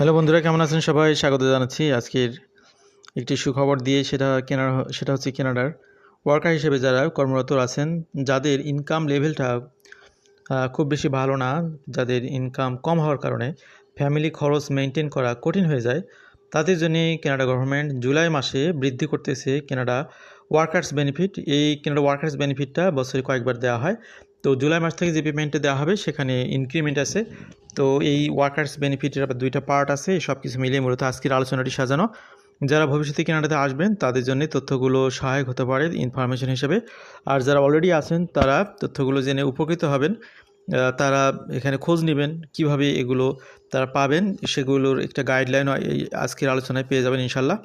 Hello বন্ধুরা, কেমন আছেন সবাই? স্বাগত জানাচ্ছি আজকের একটি সুখবর দিয়ে, সেটা কেনার সেটা হচ্ছে কেনাডার ওয়ার্কার হিসেবে যারা কর্মরত আছেন, যাদের ইনকাম লেভেলটা খুব বেশি ভালো না, যাদের ইনকাম কম হওয়ার কারণে ফ্যামিলি খরচ মেনটেন করা কঠিন হয়ে যায়, তাদের জন্য কেনাডা গভর্নমেন্ট জুলাই মাসে বৃদ্ধি করতেছে কেনাডা ওয়ার্কার্স বেনিফিট এই কেনাডা ওয়ার্কার্স বেনিফিটটা বছরে কয়েকবার দেওয়া হয়। তো জুলাই মাস থেকে যে পেমেন্টটা দেওয়া হবে, সেখানে ইনক্রিমেন্ট আছে। তো এই ওয়ার্কার্স বেনিফিটের আবার দুইটা পার্ট আছে সব কিছু মিলিয়ে মূলত আজকের আলোচনাটি সাজানো। যারা ভবিষ্যতে কেনাডাতে আসবেন, তাদের জন্য তথ্যগুলো সহায়ক হতে পারে ইনফরমেশন হিসেবে। আর যারা অলরেডি আছেন, তারা তথ্যগুলো জেনে উপকৃত হবেন। তারা এখানে খোঁজ নেবেন, কীভাবে এগুলো তারা পাবেন, সেগুলোর একটা গাইডলাইন এই আজকের আলোচনায় পেয়ে যাবেন ইনশাল্লাহ।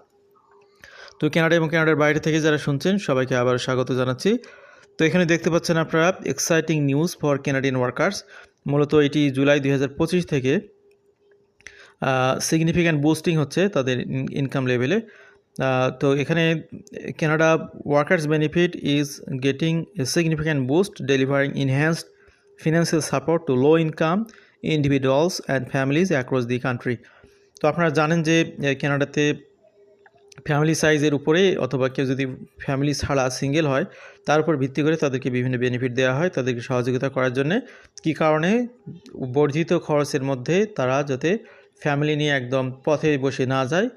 তো কেনাডা এবং কানাডার বাইরে থেকে যারা শুনছেন, সবাইকে আবার স্বাগত জানাচ্ছি। তো এখানে দেখতে পাচ্ছেন আপনারা exciting news for Canadian workers মূলত এটি জুলাই দুই হাজার পঁচিশ থেকে সিগনিফিক্যান্ট বুস্টিং হচ্ছে তাদের ইনকাম লেভেলে তো এখানে Canada workers benefit is getting a significant boost delivering enhanced financial support to low income individuals and families across the country তো আপনারা জানেন যে আহ, কানাডাতে ফ্যামিলি সাইজের উপরে অথবা কেউ যদি ফ্যামিলি ছাড়া সিঙ্গেল হয়, তার উপর ভিত্তি করে তাদেরকে বিভিন্ন বেনিফিট দেওয়া হয়, তাদেরকে সহযোগিতা করার জন্য। কী কারণে? বর্ধিত খরচের মধ্যে তারা যাতে ফ্যামিলি নিয়ে একদম পথে বসে না যায়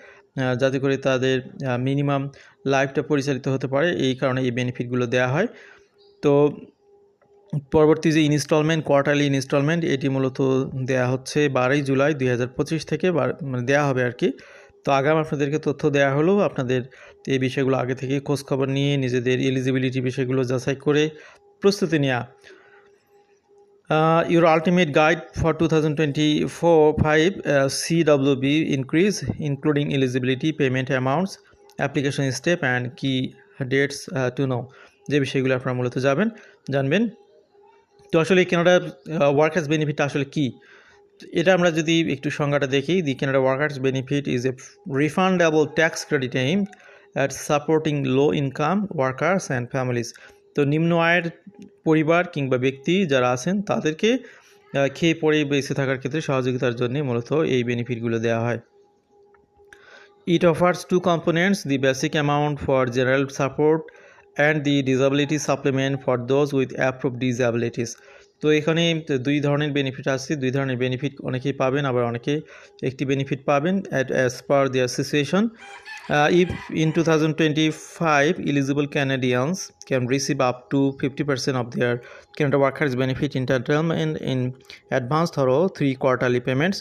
যাতে করে তাদের মিনিমাম লাইফটা পরিচালিত হতে পারে, এই কারণে এই বেনিফিটগুলো দেওয়া হয়। তো পরবর্তী যে ইনস্টলমেন্ট কোয়ার্টারলি ইনস্টলমেন্ট এটি মূলত দেয়া হচ্ছে বারোই জুলাই দুই হাজার পঁচিশ থেকে মানে দেওয়া হবে আর কি। তো আগাম আপনাদেরকে তথ্য দেওয়া হলো আপনাদের এই বিষয়গুলো আগে থেকে খোঁজখবর নিয়ে নিজেদের এলিজিবিলিটি বিষয়গুলো যাচাই করে প্রস্তুতি নেওয়া Uh, your ultimate guide for 2024-5 uh, CWB increase, including eligibility, payment amounts, application step, and key dates uh, to know. যে বিষয়গুলো আপনারা মূলত যাবেন জানবেন। তো আসলে কেনাডা ওয়ার্কার্স বেনিফিট আসলে কি? এটা আমরা যদি একটু সংজ্ঞাটা দেখি the Canada workers benefit is a refundable tax credit aim at supporting low income workers and families তো নিম্ন আয়ের পরিবার কিংবা ব্যক্তি যারা আছেন, তাদেরকে খেয়ে পরে বেঁচে থাকার ক্ষেত্রে সহযোগিতার জন্য মূলত এই বেনিফিটগুলো দেওয়া হয় it offers two components the basic amount for general support and the disability supplement for those with approved disabilities. তো এখানে দুই ধরনের বেনিফিট আছে। দুই ধরনের বেনিফিট অনেকেই পাবেন, আবার অনেকে একটি বেনিফিট পাবেন at as per their situation if in two thousand twenty five eligible Canadians can receive up to fifty percent of their Canada workers benefit entitlement in advance ধরো থ্রি কোয়ার্টারলি payments